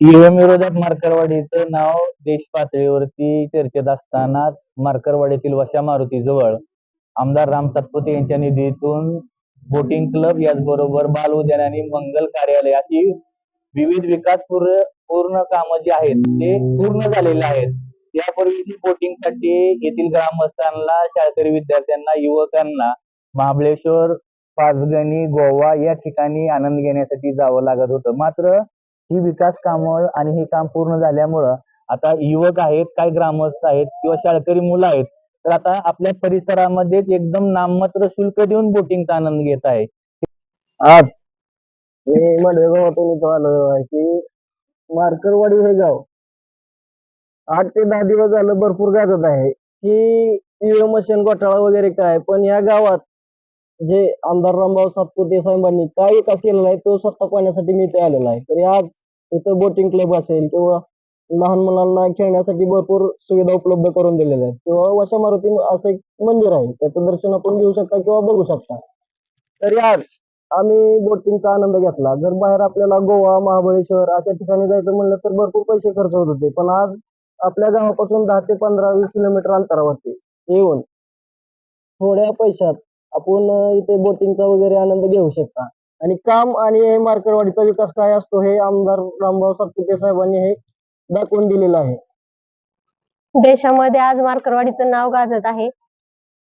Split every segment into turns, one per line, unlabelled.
EVM विरोधात मारकरवाडीचं नाव देश पातळीवरती चर्चेत असताना मारकरवाडीतील वशा मारुती जवळ आमदार राम सातपुते यांच्या निधीतून बोटिंग क्लब याचबरोबर बाल उद्यान आणि मंगल कार्यालय अशी विविध विकास पूर्ण पूर्ण कामं जी आहेत ते पूर्ण झालेले आहेत. यापूर्वी बोटिंगसाठी येथील ग्रामस्थांना शाळकरी विद्यार्थ्यांना युवकांना महाबळेश्वर पाचगणी गोवा या ठिकाणी आनंद घेण्यासाठी जावं लागत होतं. मात्र ही विकास कामं आणि हे काम पूर्ण झाल्यामुळं आता युवक आहेत काही ग्रामस्थ आहेत किंवा शाळकरी मुलं आहेत तर आता आपल्या परिसरामध्येच एकदम नाममात्र शुल्क देऊन बोटिंगचा आनंद घेत आहे.
आज मी मांडवे गावातून इथं आलो आहे की मार्करवाडी हे गाव. आठ ते दहा दिवस झालं भरपूर गाजत आहे की ईव्हीएम मशीन घोटाळा वगैरे काय पण या गावात जे आमदार रामभाऊ सातपुते साहेबांनी काय विकास केलेला आहे तो स्वतः पाहण्यासाठी मी इथे आलेलो आहे. तरी आज इथं बोटिंग क्लब असेल किंवा लहान मुलांना खेळण्यासाठी भरपूर सुविधा उपलब्ध करून दिलेल्या आहेत. किंवा वशा मारुती असं एक मंदिर आहे त्याचं दर्शन आपण घेऊ शकता किंवा बघू शकता. तरी आज आम्ही बोटिंगचा आनंद घेतला. जर बाहेर आपल्याला गोवा महाबळेश्वर अशा ठिकाणी जायचं म्हणलं तर भरपूर पैसे खर्च होत होते. पण आज आपल्या गावापासून दहा ते पंधरा वीस किलोमीटर अंतरावरती येऊन थोड्या पैशात आपण इथे बोटिंगचा वगैरे आनंद घेऊ शकता. आणि काम आणि हे मार्केटवाडीचा विकास काय असतो हे आमदार रामभाऊ सातपुते साहेबांनी हे दाखवून दिलेलं आहे.
देशामध्ये आज मार्करवाडीचं नाव गाजत आहे.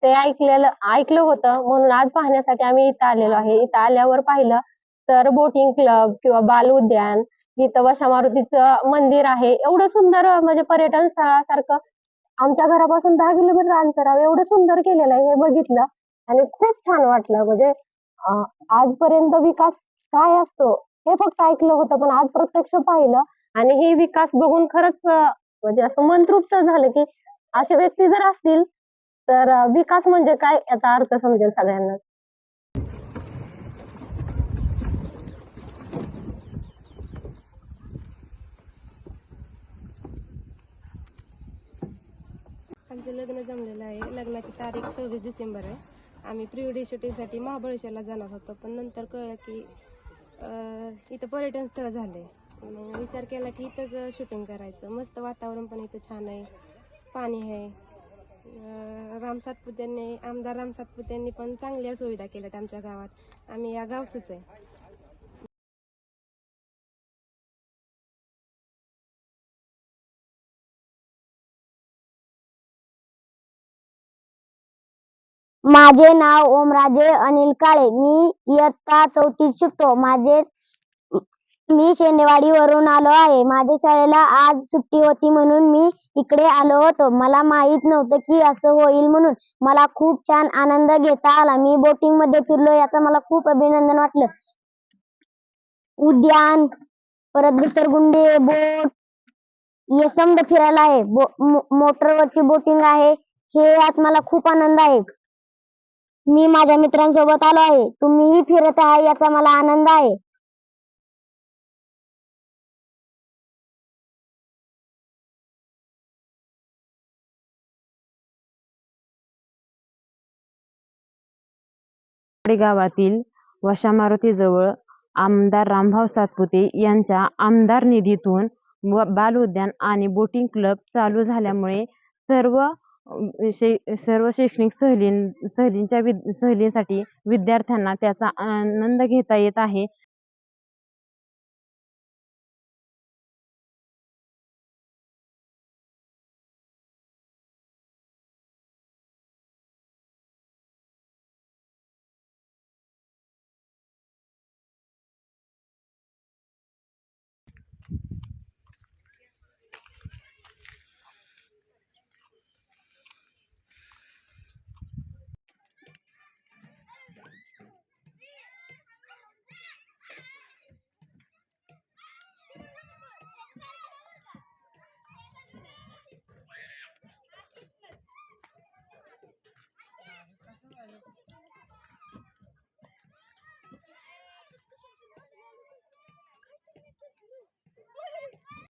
ते ऐकलेलं ऐकलं होतं. म्हणून आज पाहण्यासाठी आम्ही इथं आलेलो आहे. इथं आल्यावर पाहिलं तर बोटिंग क्लब किंवा बाल उद्यान इथं वशा मारुतीचं मंदिर आहे. एवढं सुंदर म्हणजे पर्यटन स्थळासारखं. आमच्या घरापासून दहा किलोमीटर अंतरावर एवढं सुंदर केलेलं आहे हे बघितलं. आणि खूप छान वाटलं. म्हणजे आजपर्यंत विकास काय असतो हे फक्त ऐकलं होतं. पण आज प्रत्यक्ष पाहिलं आणि हे विकास बघून खरंच म्हणजे असं मन तृप्त झालं की असे व्यक्ती जर असतील तर विकास म्हणजे काय याचा अर्थ समजेल सगळ्यांना?
आमचं लग्न जमलेलं आहे. लग्नाची तारीख सव्वीस डिसेंबर आहे. आम्ही प्री वेडिंग शूटिंगसाठी महाबळेश्वरला जाणार होतो पण नंतर कळलं की इथं पर्यटन स्थळ झाले मग विचार केला की इथंच शूटिंग करायचं. मस्त वातावरण पण इथं छान आहे. पाणी आहे. अं, राम सातपुत्यांनी आमदार राम सातपुत्यांनी पण चांगल्या सुविधा केल्यात आमच्या गावात. आम्ही या गावचंच आहे.
माझे नाव ओमराजे अनिल काळे. मी इयत्ता चौथीत शिकतो. माझे मी शेंडेवाडीवरून आलो आहे. माझ्या शाळेला आज सुट्टी होती म्हणून मी इकडे आलो होतो. मला माहीत नव्हतं की असं होईल म्हणून. मला खूप छान आनंद घेता आला. मी बोटिंगमध्ये फिरलो याचा मला खूप अभिनंदन वाटलं. उद्यान परत घसरगुंडे बोट हे फिरायला आहे. बो, मो- मोटरवरची बोटिंग आहे. हे यात मला खूप आनंद आहे. मी माझ्या मित्रांसोबत आलो आहे. तुम्हीही फिरत आहे याचा मला आनंद आहे.
गावातील वशा मारुतीजवळ आमदार रामभाऊ सातपुते यांच्या आमदार निधीतून व बाल उद्यान आणि बोटिंग क्लब चालू झाल्यामुळे सर्व शै- सर्व शैक्षणिक सहलीं सहलींच्या विद सहलींसाठी विद्यार्थ्यांना त्याचा आनंद घेता येत आहे.